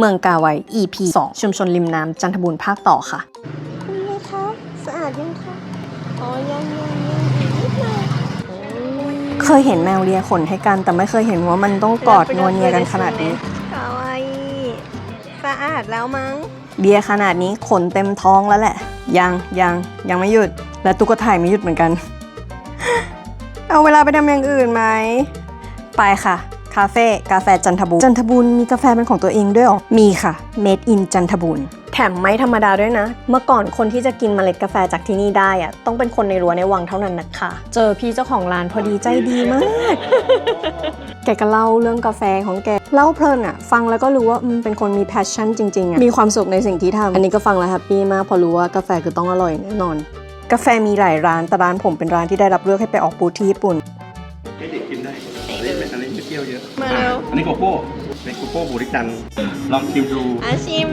เมืองกาไว EP 2 ชุมชนริมน้ำจันทบูรณ์ภาคต่อค่ะคุณไหมคะสะอาดยังคะอ๋อยังยังยังอีกนิดหน่อยโอ้ยเคยเห็นแมวเลียขนให้กัน แต่ไม่เคยเห็นว่ามันต้องกอดนวลเนียกันขนาดนี้คาวาอิสะอาดแล้วมั้งเลียขนาดนี้ขนเต็มท้องแล้วแหละ ยังยังยังไม่หยุด และตุ๊กถ่ายไม่หยุดเหมือนกัน เอาเวลาไปทำอย่างอื่นไหม ไปค่ะ คาเฟ่กาแฟจันทบูรณ์จันทบูรณ์มีกาแฟเป็นของตัวเองด้วยเหรอ มีค่ะ Made in จันทบูรณ์แถมไม่ธรรมดาด้วยนะ เมื่อก่อนคนที่จะกินเมล็ดกาแฟจากที่นี่ได้อะต้องเป็นคนในรั้วในวังเท่านั้นนะคะ เจอพี่เจ้าของร้านพอดีใจดีมาก แกก็เล่าเรื่องกาแฟของแก เล่าเพลินอะฟังแล้วก็รู้ว่าอืมเป็นคนมีแพชชั่นจริงๆอะมีความสุขในสิ่งที่ทำอันนี้ก็ฟังแล้วแฮปปี้มากเพอรู้ว่ากาแฟคือต้องอร่อยแน่นอน กาแฟมีหลายร้านแต่ร้านผมเป็นร้านที่ได้รับเลือกให้ไปออกบูธที่ญี่ปุ่น ให้เด็กกินได้อันนี้เป็นอันนี้ไม่เปรี้ยวเยอะมาเร็ว อันนี้โกโก้เป็นโกโก้บูริจันทร์ลองชิมดูอาชิม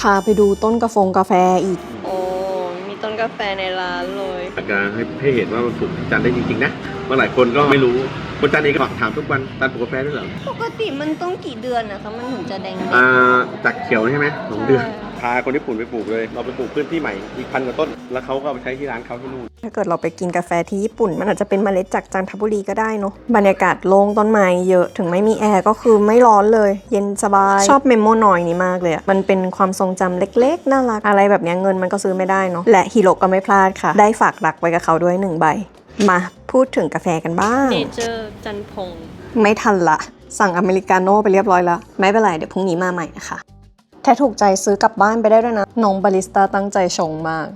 พาไปดูต้นกาแฟกาแฟอีก โอ้ มีต้นกาแฟในร้านเลยอาการให้ให้เห็นว่ามันปลูกที่จันทร์ได้จริงๆนะเมื่อหลายคนก็ไม่รู้คนจันทร์เองก็ถามทุกวันจันทร์ปลูกกาแฟด้วยเหรอปกติมันต้องกี่เดือนนะคะมันถึงจะแดงอ่าจากเขียวใช่ไหมสองเดือนใช่ พาคนญี่ปุ่นไปปลูกเลย เราไปปลูกพื้นที่ใหม่อีกพันกว่าต้น แล้วเขาก็เอาไปใช้ที่ร้านเขาที่นู่น ถ้าเกิดเราไปกินกาแฟที่ญี่ปุ่น มันอาจจะเป็นเมล็ดจากจันทบุรีก็ได้เนาะบรรยากาศโล่งต้นไม้เยอะถึงไม่มีแอร์ก็คือไม่ร้อนเลย เย็นสบาย ชอบเมมโมนอยนี้มากเลยอะมันเป็นความทรงจำเล็กๆน่ารักอะไรแบบเนี้ยเงินมันก็ซื้อไม่ได้เนาะและฮิโรก็ไม่พลาดค่ะ ได้ฝากรักไว้กับเขาด้วยหนึ่งใบมาพูดถึงกาแฟกันบ้างเนเจอร์จันพง ไม่ทันละ สั่งอเมริกาโน่ไปเรียบร้อยแล้ว ไม่เป็นไร เดี๋ยวพรุ่งนี้มาใหม่นะคะ ถ้าถูกใจซื้อกลับบ้านไปได้ด้วยนะ น้องบาริสต้าตั้งใจชงมาก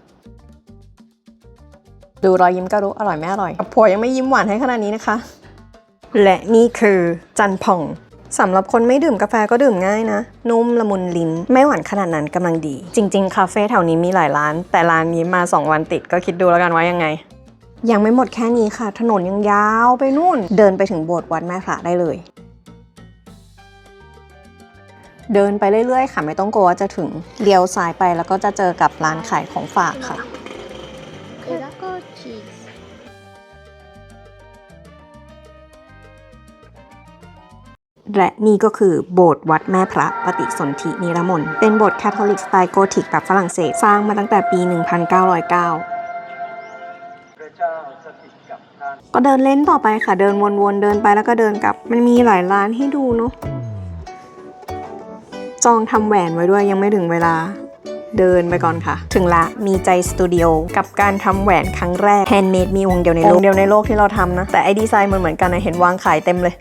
ดูรอยยิ้มก็รู้อร่อยไม่อร่อยผัวยังไม่ยิ้มหวานให้ขนาดนี้นะคะ และนี่คือจันผ่องสำหรับคนไม่ดื่มกาแฟก็ดื่มง่ายนะ นุ่มละมุนลิ้น ไม่หวานขนาดนั้นกำลังดี จริง ๆ คาเฟ่แถวนี้มีหลายร้าน แต่ร้านนี้มา 2 วันติดก็คิดดูแล้วกันว่ายังไง ยังไม่หมดแค่นี้ค่ะ ถนนยังยาวไปนู่น เดินไปถึงโบสถ์วัดแม่พระได้เลย เดินไปเรื่อยๆ ค่ะ ไม่ต้องกลัวว่าจะถึงเลี้ยวซ้ายไปแล้วก็จะเจอกับร้านขายของฝากค่ะแล้วก็ชีสและนี่ก็คือโบสถ์วัดแม่พระปฏิสนธินิรมนต์เป็นโบสถ์แคทอลิกสไตล์โกธิกแบบฝรั่งเศสสร้างมาตั้งแต่ปี 1909ก็เดินเล่นต่อไปค่ะ เดินวนๆ เดินไปแล้วก็เดินกลับ มันมีหลายร้านให้ดูเนาะ จองทำแหวนไว้ด้วยยังไม่ถึงเวลา เดินไปก่อนค่ะ ถึงละมีใจสตูดิโอกับการทำแหวนครั้งแรกแฮนด์เมดมีวงเดียวในโลกวงเดียวในโลกที่เราทำนะ แต่ไอดีไซน์มันเหมือนกันนะเห็นวางขายเต็มเลย